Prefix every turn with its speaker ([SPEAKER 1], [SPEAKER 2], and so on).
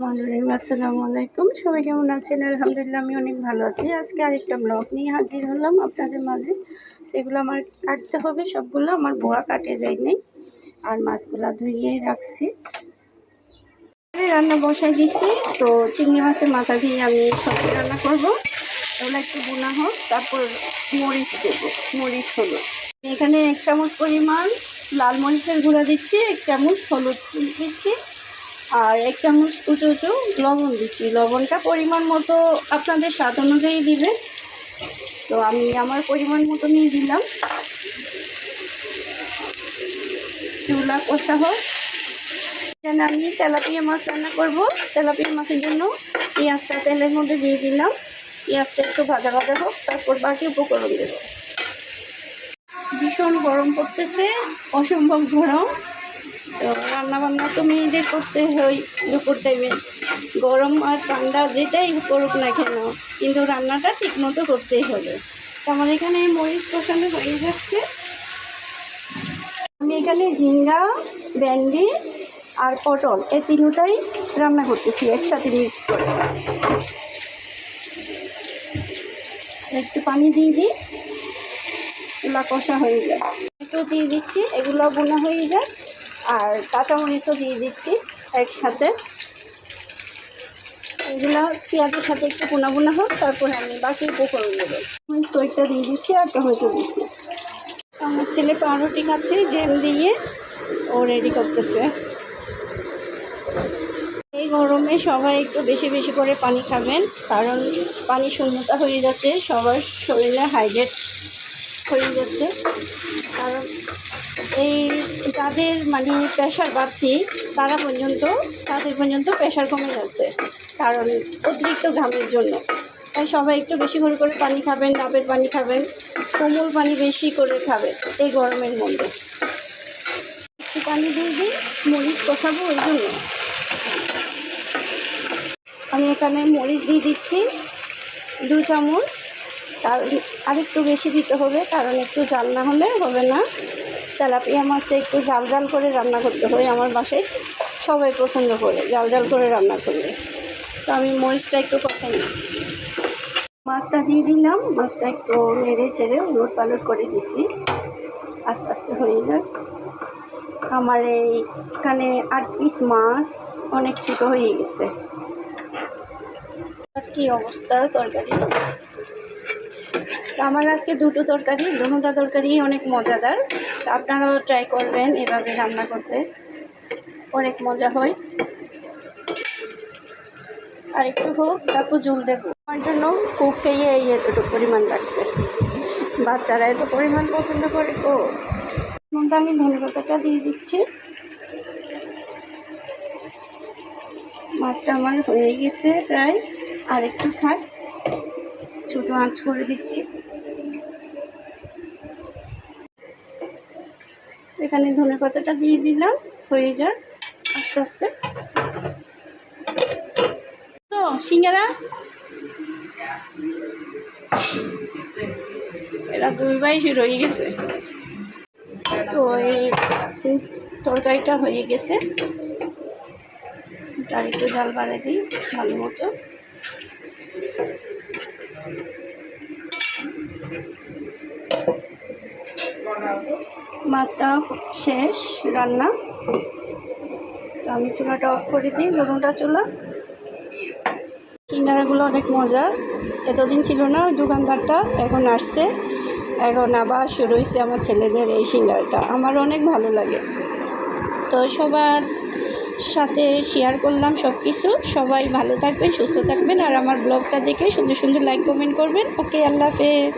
[SPEAKER 1] মনিরিম আসসালামু আলাইকুম সবাই কেমন আছেন? আলহামদুলিল্লাহ, আমি অনেক ভালো আছি। আজকে আরেকটা ব্লগ নিয়ে হাজির হলাম আপনাদের মাঝে। এগুলো আমার কাটতে হবে, সবগুলো আমার বোয়া কাটে যায়নি আর মাছগুলো ধুইয়ে রাখছি। রান্না বসাই দিচ্ছি। তো চিংড়ি মাছের মাথা দিয়ে আমি সবজি রান্না করব। ওগুলো একটু বোনা হোক, তারপর মরিচ দেবো। মরিচ, হলুদ। এখানে এক চামচ পরিমাণ লাল মরিচের গুঁড়া দিচ্ছি, এক চামচ হলুদ দিচ্ছি। আর এক চামচ উঁচু উঁচু লবণ দিচ্ছি। লবণটা পরিমাণ মতো আপনাদের স্বাদ অনুযায়ী দিবে তো আমি আমার পরিমাণ মতো নিয়ে দিলাম চুলা কষা হোক। এখানে আমি তেলাপিয়া মাছ রান্না করব। তেলাপিয়া মাছের জন্য পেঁয়াজটা তেলের মধ্যে দিয়ে দিলাম। পেঁয়াজটা একটু ভাজা ভাজা হোক, তারপর বাকি উপকরণ দেব। ভীষণ গরম পড়তেছে, অসম্ভব গরম। তো রান্না বান্না তো মেয়েদের করতে হয়, দুপুর টাইমে গরম আর ঠান্ডা যেটাই করুক না কেন, কিন্তু রান্নাটা ঠিক মতো করতেই হবে। তো আমার এখানে মরিচ কষানো হয়ে যাচ্ছে। আমি এখানে ঝিঙ্গা, ভেন্ডি আর পটল এই তিনটাই রান্না করতেছি, একসাথে মিক্স করে। একটু পানি দিয়ে দিই, এগুলো কষা হয়ে যায় একটু দিয়ে দিচ্ছি, এগুলো বোনা হয়ে যায় আর কাঁচামরিচও দিয়ে দিচ্ছি একসাথে। এগুলো পেঁয়াজের সাথে একটু বোনা বোনা হোক, তারপরে আমি বাকি উপকরণ দেবো। সইটা দিয়ে দিচ্ছি আর টমেটো দিচ্ছি। আমার ছেলে পাউরুটি খাচ্ছে জ্যাম দিয়ে ও রেডি করতেছে। এই গরমে সবাই একটু বেশি বেশি করে পানি খাবেন, কারণ পানি শূন্যতা হয়ে যাচ্ছে, সবার শরীরে হাইড্রেট হয়ে যাচ্ছে। কারণ এই যাদের মানে প্রেশার বাড়ছি তারা পর্যন্ত, তাদের পর্যন্ত প্রেশার কমে যাচ্ছে। কারণ অতিরিক্ত ঘামের জন্য। তাই সবাই একটু বেশি করে করে পানি খাবেন, ডাবের পানি খাবেন, কোমল পানি বেশি করে খাবেন এই গরমের মধ্যে। একটু পানি দিয়ে দিই মরিচ কষাবো ওই জন্য। আমি এখানে মরিচ দিয়ে দিচ্ছি, দু চামচ। তার আরেকটু বেশি দিতে হবে, কারণ একটু জাল না হলে হবে না। তেলাপিয়া মাছটা একটু জাল জাল করে রান্না করতে হয় আমার বাসায়। সবাই পছন্দ করে জাল জাল করে রান্না করলে। তো আমি মরিচটা একটু পছন্দ মাছটা দিয়ে দিলাম, মাছটা একটু নেড়ে চেড়ে উলট পালট করে দিছি। আস্তে আস্তে হয়ে যায় আমার এইখানে আট পিস মাছ অনেক ছোটো হয়ে গেছে। আর কি অবস্থা তরকারি আমার আজকে দুটো তরকারি দুটোটা তরকারি অনেক মজাদার। তা আপনারাও ট্রাই করবেন এভাবে রান্না করতে। অনেক মজা হয়। আর একটু হোক, তারপর জল দেবো। আমার জন্য খুব খেয়ে এই এতটুকু পরিমাণ লাগছে। বাচ্চারা এত পরিমাণ পছন্দ করে। ও মধ্যে আমি ধনে পাতাটা দিয়ে দিচ্ছি। মাছটা আমার হয়ে গেছে প্রায়। আর একটু থাক, ছোটো আঁচ করে দিচ্ছি। এখানে ধনে পাতাটা দিয়ে দিলাম, হয়ে যাক আস্তে আস্তে। তো, সিঙ্গারা? এরা দুই ভাই রয়ে গেছে। তো, এই তরকারিটা হয়ে গেছে। আর একটু জাল বাড়াই দিই, ভালো মতো। মাছটা শেষ, রান্না। আমি চুলাটা অফ করে দিই গরমটা চুলা। সিঙ্গারাগুলো অনেক মজা। এতদিন ছিল না দোকানদারটা, এখন আসছে। এখন আবার শুরু হয়েছে আমার ছেলেদের এই সিঙ্গারাটা। আমার অনেক ভালো লাগে। তো সবার সাথে শেয়ার করলাম সব কিছু সবাই ভালো থাকবেন, সুস্থ থাকবেন, আর আমার ব্লগটা দেখে সুন্দর সুন্দর লাইক কমেন্ট করবেন। ওকে আল্লাহ হাফেজ।